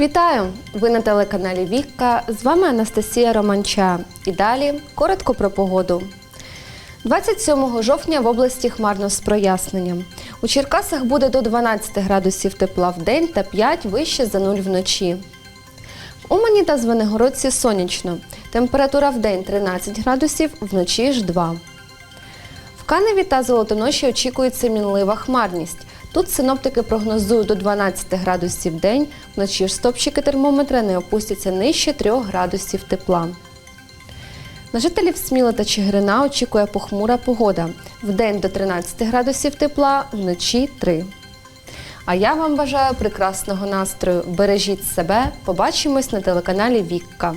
Вітаю! Ви на телеканалі Вікка. З вами Анастасія Романча. І далі коротко про погоду. 27 жовтня в області хмарно з проясненням. У Черкасах буде до 12 градусів тепла в день та 5 вище за нуль вночі. В Умані та Звенигородці сонячно. Температура в день 13 градусів, вночі ж 2. В Каневі та Золотоноші очікується мінлива хмарність. Тут синоптики прогнозують до 12 градусів в день, вночі ж стопчики термометра не опустяться нижче 3 градусів тепла. На жителів Сміла та Чигирина очікує похмура погода. Вдень до 13 градусів тепла, вночі 3. А я вам бажаю прекрасного настрою. Бережіть себе. Побачимось на телеканалі Вікка.